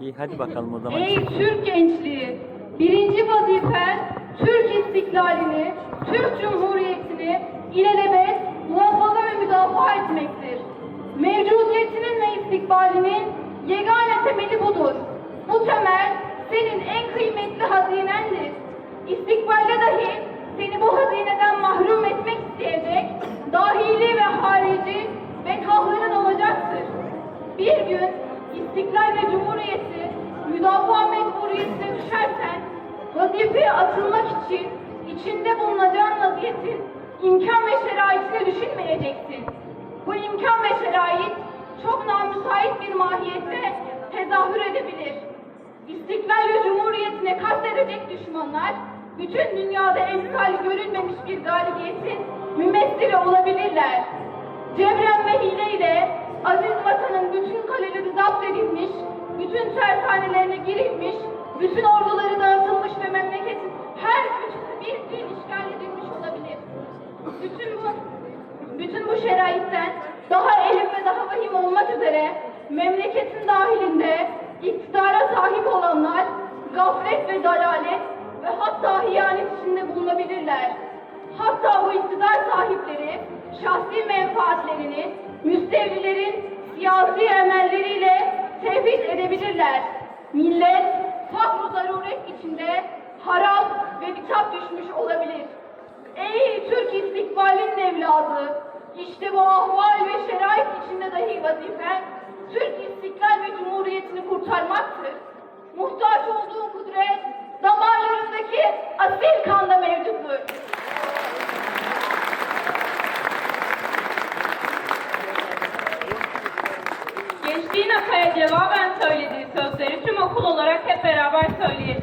İyi hadi bakalım o zaman. Ey Türk gençliği! Birinci vazifen Türk istiklalini, Türk Cumhuriyeti'ni ilelebet muhafaza ve müdafaa etmektir. Mevcudiyetinin ve istikbalinin yegane temeli budur. Bu temel senin en kıymetli hazinendir. İstikbalde dahi seni bu hazineden mahrum etmek isteyecek dahili ve harici bekahların olacaktır. Bir gün İstiklal ve müdafaa mecburiyetine düşersen vazifeye atılmak için içinde bulunacağın vaziyetin imkan ve şeraitini düşünmeyeceksin. Bu imkan ve şerait çok namüsait bir mahiyette tezahür edebilir. İstiklal ve Cumhuriyetine kastedecek düşmanlar bütün dünyada emsali görülmemiş bir galibiyetin mümessili olabilirler. Cebren ve hileyle aziz vatanın bütün kaleleri zapt edilmiş, bütün tersanelerine girilmiş, bütün orduları dağıtılmış ve memleketin her köşesi bir bir işgal edilmiş olabilir. Bütün bu, bütün bu şeraitten daha elim ve daha vahim olmak üzere memleketin dahilinde iktidara sahip olanlar gaflet ve dalalet ve hatta hiyanet içinde bulunabilirler. Hatta bu iktidar sahipleri şahsi menfaatlerini müstevlilerin siyasi emelleriyle tevhid edebilirler. Millet fakr zaruret içinde harap ve bitap düşmüş olabilir. Ey Türk istikbalinin evladı! İşte bu ahval ve şerait içinde dahi vazifen Türk istiklal ve Akay'a cevaben söylediği sözleri tüm okul olarak hep beraber söyleyeceğiz.